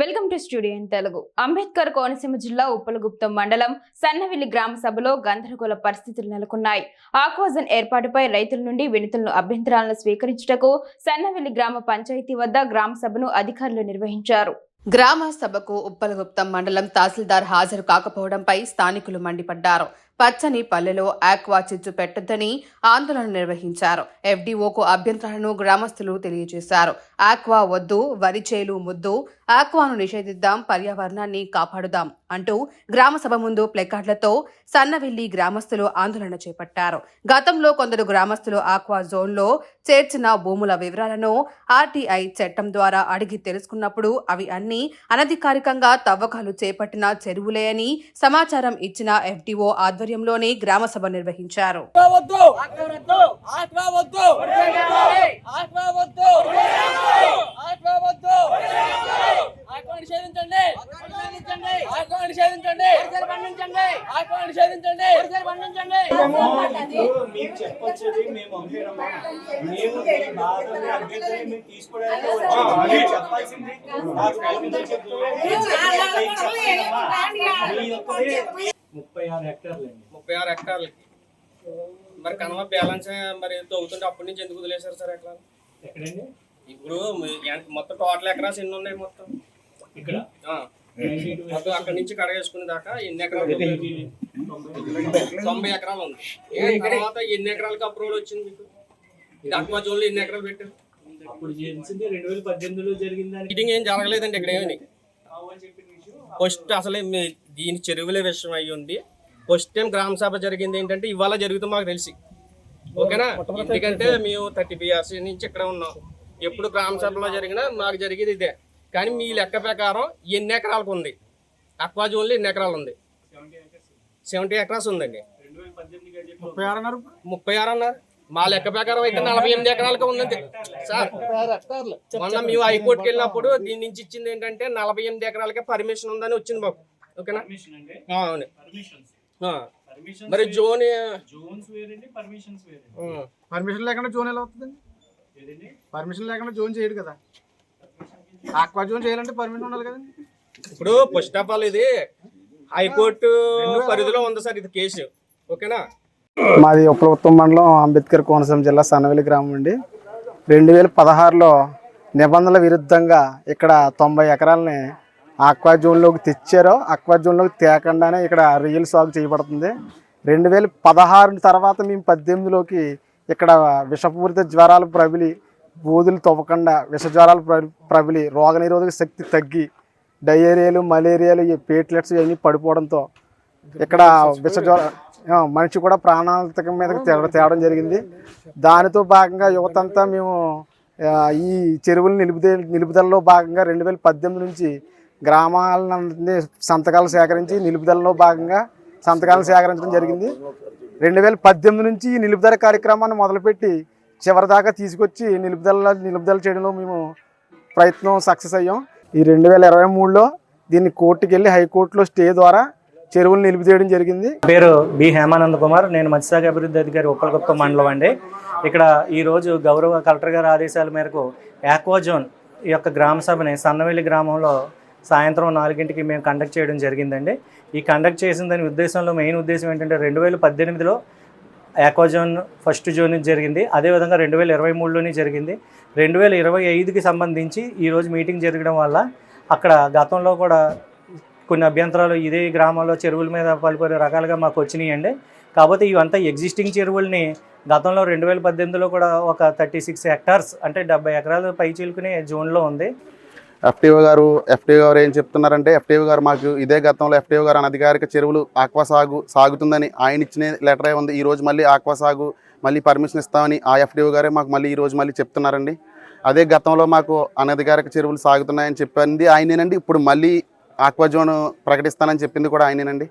Welcome to studio in Telugu. Ambedkar Konaseema జిల్లా ఉప్పలగుప్తం మండలం సన్నవిల్లి గ్రామ సభలో గందరగోళ పరిస్థితులు నెలకొన్నాయి. ఆక్వాజన్ ఏర్పాటుపై రైతుల నుండి వినతులను అభ్యంతరాలను స్వీకరించుటకు సన్నవిల్లి గ్రామ పంచాయతీ వద్ద గ్రామ సభను అధికారులు నిర్వహించారు. గ్రామ సభకు ఉప్పలగుప్తం మండలం తహసీల్దార్ హాజరు కాకపోవడంపై స్థానికులు మండిపడ్డారు. పచ్చని పల్లెలో ఆక్వా చిచ్చు పెట్టొద్దని ఆందోళన నిర్వహించారు. ఎఫ్డీఓకు అభ్యంతరాలను గ్రామస్తులు తెలియజేశారు. ఆక్వా వద్దు వరి చేలు ముద్దు ఆక్వాను నిషేధిద్దాం పర్యావరణాన్ని కాపాడుదాం. అంటూ గ్రామసభ ముందు ప్లెకార్డులతో సన్నవెల్లి గ్రామస్తులు ఆందోళన చేపట్టారు. గతంలో కొందరు గ్రామస్తులు ఆక్వా జోన్లో చేర్చిన భూముల వివరాలను ఆర్టీఐ చట్టం ద్వారా అడిగి తెలుసుకున్నప్పుడు అవి అన్ని అనధికారికంగా తవ్వకాలు చేపట్టిన చెరువులే అని సమాచారం ఇచ్చిన ఎఫ్డీఓ ఆధ్వర్యంలోనే గ్రామసభ నిర్వహించారు వద్దు వద్దు ఆత్మ వద్దు ఆత్మ వద్దు ఆత్మ వద్దు ఆత్మ నిషేధించండి ఆత్మ నిషేధించండి నిషేధించండి మీకు చెప్పొచ్చేది మేము పంపినమ్మా మేము మీ బాధని అభ్యర్థిని మీరు తీసుకోవడానికి వచ్చాము. చెప్పాల్సింది. మీ యొక్కది ముప్పై ఆరు ముప్పై ఆరు హెక్టార్లకి మరి కనవ బ్యాలెన్స్ మరి తవ్వుతుంటే అప్పటి నుంచి ఎందుకు వదిలేశారు సార్ ఎట్లా ఎక్కడండి ఇప్పుడు మీ- ఎంత- మొత్తం టోటల్ ఎకరాస్ ఎన్ని ఉన్నాయి మొత్తం ఇక్కడ ఆ. మొత్తం అక్కడి నుంచి కడగేసుకునే దాకా ఎన్ని ఎకరాలు తొంభై ఎకరాలు ఉంది. ఏ తర్వాత ఎన్ని ఎకరాలకు అప్రూవల్ వచ్చింది మీకు? ఇది అక్వా జోన్లో ఎన్ని ఎకరాలు పెట్టారు? అప్పుడు చేసింది రెండు వేల పద్దెనిమిదిలో జరిగిన దానికి మీటింగ్ ఏం జరగలేదండి ఇక్కడ ఏమని ఫస్ట్ అసలే దీని చెరువుల విషయం అయ్యి ఉంది ఫస్ట్ టైం గ్రామ సభ జరిగింది ఏంటంటే ఇవాళ జరుగుతుంది మాకు తెలిసి. ఓకేనా? ఎందుకంటే మేము థర్టీ ఇయర్స్ నుంచి ఇక్కడ ఉన్నాం. ఎప్పుడు గ్రామ సభలో జరిగినా మాకు జరిగేది ఇదే. కానీ మీ లెక్క ప్రకారం ఎన్ని ఎకరాలకు ఉంది? అక్వా జోన్లో ఎన్ని ఎకరాలు ఉంది? సెవెంటీ ఎకరాస్ ఉందండి. ముప్పై ఆరు అన్నారు ముప్పై ఆరు అన్నారు. మా లెక్క ప్రకారం అయితే నలభై ఎనిమిది ఎకరాలకు ఉందండి. సార్ మొన్న మేము హైకోర్టుకి వెళ్ళినప్పుడు దీని నుంచి ఇచ్చింది ఏంటంటే నలభై ఎనిమిది ఎకరాలకే పర్మిషన్ ఉందని వచ్చింది మాకు ఓకేనా? పర్మిషన్ అంటే ఆ, అవును. పర్మిషన్స్ ఆ. పర్మిషన్స్ మరి జోన్ జోన్స్ వేరండి పర్మిషన్స్ వేరండి. ఆ, పర్మిషన్ లేకుండా జోన్ ఎలా అవుతుందండి? ఏదండి? పర్మిషన్ లేకుండా జోన్ చేయడు కదా. ఆక్వా జోన్ చేయాలంటే పర్మిషన్ ఉండాలి కదండి. ఇప్పుడు ఫస్ట్ ఆఫ్ ఆల్ ఇది హైకోర్టు పరిధిలో ఉంది సార్ ఇది కేసు ఓకేనా? మాది ఉత్తమ మండలం అంబేద్కర్ కోనసీమ జిల్లా సన్నవెల్లి గ్రామం అండి. రెండు వేల పదహారులో నిబంధనల విరుద్ధంగా ఇక్కడ తొంభై ఎకరాలని ఆక్వా జోన్లోకి తెచ్చారో ఆక్వా జోన్లోకి తేకుండానే ఇక్కడ రియల్ సాగు చేయబడుతుంది. రెండు వేల పదహారు తర్వాత మేము పద్దెనిమిదిలోకి ఇక్కడ విషపూరిత జ్వరాలు ప్రబలి బూదులు తవ్వకుండా విష జ్వరాలు ప్ర- ప్రబలి రోగనిరోధక శక్తి తగ్గి డయేరియాలు మలేరియాలు ఈ ప్లేట్లెట్స్ ఇవన్నీ పడిపోవడంతో ఇక్కడ విష జ్వర ఆ, మనిషి కూడా ప్రాణాంతక మీదకి తేవడం తేవడం జరిగింది. దానితో భాగంగా యువతంతా మేము ఆ, ఈ చెరువులు నిలుపుదే నిలుపుదలలో భాగంగా రెండు వేల పద్దెనిమిది నుంచి గ్రామాలన్నీ సంతకాలు సేకరించి నిలుపుదలలో భాగంగా సంతకాలను సేకరించడం జరిగింది. రెండు వేల పద్దెనిమిది నుంచి ఈ నిలుపుదల కార్యక్రమాన్ని మొదలుపెట్టి చివరి దాకా తీసుకొచ్చి నిలుపుదల నిలుపుదల చేయడంలో మేము ప్రయత్నం సక్సెస్ అయ్యాం. ఈ రెండు వేల ఇరవై మూడులో దీన్ని కోర్టుకి వెళ్ళి హైకోర్టులో స్టే ద్వారా చెరువులు నిలిపితేయడం జరిగింది. పేరు బి హేమానంద్ కుమార్. నేను మత్స్యశాఖ అభివృద్ధి అధికారి ఉప్పలగుప్తం మండలం అండి. ఇక్కడ ఈరోజు గౌరవ కలెక్టర్ గారి ఆదేశాల మేరకు ఆక్వాజోన్ ఈ యొక్క గ్రామ సభని సన్నవెల్లి గ్రామంలో సాయంత్రం నాలుగింటికి మేము కండక్ట్ చేయడం జరిగిందండి. ఈ కండక్ట్ చేసిన దాని ఉద్దేశంలో మెయిన్ ఉద్దేశం ఏంటంటే రెండు వేల పద్దెనిమిదిలో ఆక్వాజోన్ ఫస్ట్ జోన్ జరిగింది. అదేవిధంగా రెండు వేల ఇరవై మూడులోనే జరిగింది. రెండు వేల ఇరవై ఐదుకి సంబంధించి ఈరోజు మీటింగ్ జరగడం వల్ల అక్కడ గతంలో కూడా కొన్ని అభ్యంతరాలు ఇదే గ్రామంలో చెరువుల మీద పలుకొని రకాలుగా మాకు వచ్చినాయండి. కాకపోతే ఇవంతా ఎగ్జిస్టింగ్ చెరువుల్ని గతంలో రెండు వేల పద్దెనిమిదిలో కూడా ఒక థర్టీ సిక్స్ హెక్టార్స్ అంటే డెబ్బై ఎకరాలు పై చీలుకునే జోన్లో ఉంది. ఎఫ్టీఓ గారు ఎఫ్టీఓ గారు ఏం చెప్తున్నారంటే ఎఫ్టీఓ గారు మాకు ఇదే గతంలో ఎఫ్టీఓ గారు అనధికారిక చెరువులు ఆక్వా సాగు సాగుతుందని ఆయన ఇచ్చిన లెటరే ఉంది. ఈ రోజు మళ్ళీ ఆక్వా సాగు మళ్ళీ పర్మిషన్ ఇస్తామని ఆ ఎఫ్టీఓ గారే మాకు మళ్ళీ ఈ రోజు మళ్ళీ చెప్తున్నారండి. అదే గతంలో మాకు అనధికారిక చెరువులు సాగుతున్నాయని చెప్పింది ఆయనేనండి. ఇప్పుడు మళ్ళీ ఆక్వా జోన్ ప్రకటిస్తానని చెప్పింది కూడా ఆయనేనండి.